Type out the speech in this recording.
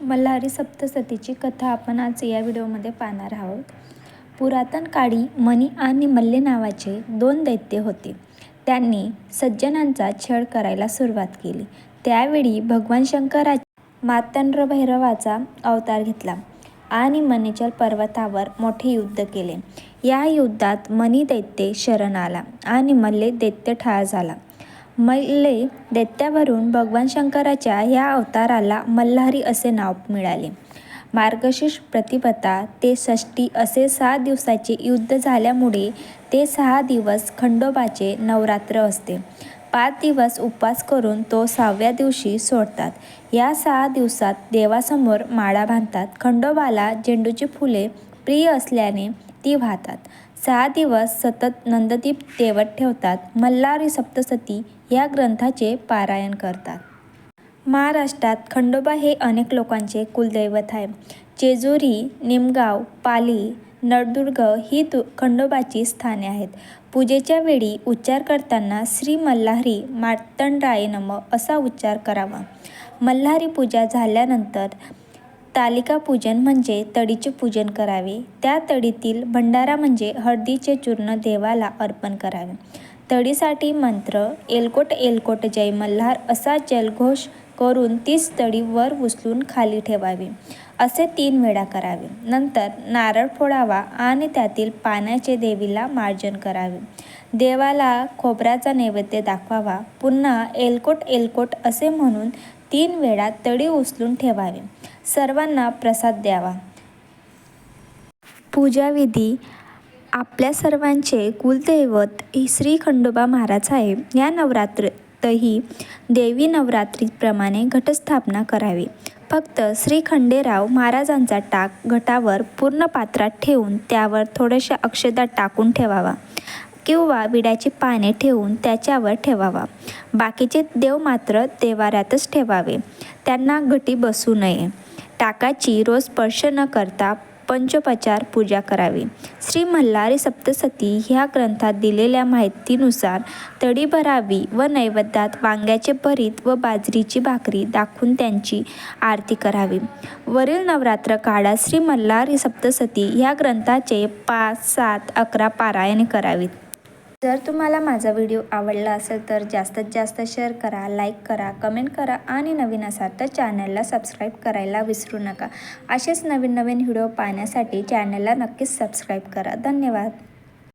मल्हारी सप्तसतीची कथा आपण आज या व्हिडिओमध्ये पाहणार आहोत. पुरातन काळी मणी आणि मल्ले नावाचे दोन दैत्य होते. त्यांनी सज्जनांचा छळ करायला सुरुवात केली. त्यावेळी भगवान शंकराच्या मातंड्र भैरवाचा अवतार घेतला आणि मणिचल पर्वतावर मोठे युद्ध केले. या युद्धात मणी दैत्य शरण आला आणि मल्ले दैत्य ठार झाला. मल्ले दैत्यावरून भगवान शंकराच्या या अवताराला मल्हारी असे नाव मिळाले. मार्गशीर्ष प्रतिपदा ते षष्टी असे सहा दिवसाचे युद्ध झाल्यामुळे ते सहा दिवस खंडोबाचे नवरात्र असते. पाच दिवस उपवास करून तो सहाव्या दिवशी सोडतात. या सहा दिवसात देवासमोर माळा बांधतात. खंडोबाला झेंडूची फुले प्रिय असल्याने ती वाहतात. सहा दिवस सतत नंददीप तेवत ठेवतात. मल्हारी सप्तसती या ग्रंथाचे पारायण करतात. महाराष्ट्रात खंडोबा हे अनेक लोकांचे कुलदैवत आहे जेजुरी निमगाव पाली नळदुर्ग ही तु खंडोबाची स्थाने आहेत. पूजेच्या वेळी उच्चार करताना श्री मल्हारी मार्तंडराय नम असा उच्चार करावा. मल्हारी पूजा झाल्यानंतर तालिका पूजन म्हणजे तडीचे पूजन करावे. त्या तडीतील भंडारा म्हणजे हळदीचे चूर्ण देवाला अर्पण करावे. तडीसाठी मंत्र एलकोट एलकोट जय मल्हार असा जलघोष करून तीच तडी वर उचलून खाली ठेवावी. असे तीन वेळा करावे. नंतर नारळ फोडावा आणि त्यातील पाण्याचे देवीला मार्जन करावे. देवाला खोबऱ्याचा नैवेद्य दाखवावा. पुन्हा एलकोट एलकोट असे म्हणून तीन वेळा तडी उचलून ठेवावे. सर्वांना प्रसाद द्यावा. पूजाविधी आपल्या सर्वांचे कुलदैवत श्री खंडोबा महाराज आहे या नवरात्रीतही देवी नवरात्रीप्रमाणे घटस्थापना करावी. फक्त श्री खंडेराव महाराजांचा टाक घटावर पूर्ण पात्रात ठेवून त्यावर थोड्याशा अक्षदा टाकून ठेवावा. किंवा विड्याची पाने ठेवून त्याच्यावर ठेवावा. बाकीचे देव मात्र देवाऱ्यातच ठेवावे. त्यांना घटी बसू नये. टाकाची रोज स्पर्श न करता पंचोपचार पूजा करावी. श्री मल्हारी सप्तसती ह्या ग्रंथात दिलेल्या माहितीनुसार तडी भरावी व नैवेद्यात वांग्याचे भरीत व बाजरीची भाकरी दाखवून त्यांची आरती करावी. वरील नवरात्र काळात श्री मल्हारी सप्तसती ह्या ग्रंथाचे पाच सात अकरा पारायणे करावीत. जर तुम्हाला माझा व्हिडिओ आवडला असेल तर जास्तीत जास्त शेअर करा लाईक करा कमेंट करा आणि नवीन असाल तर चॅनलला सबस्क्राईब करायला विसरू नका. असेच नवीन नवीन व्हिडिओ पाहण्यासाठी चॅनलला नक्कीच सबस्क्राईब करा. धन्यवाद.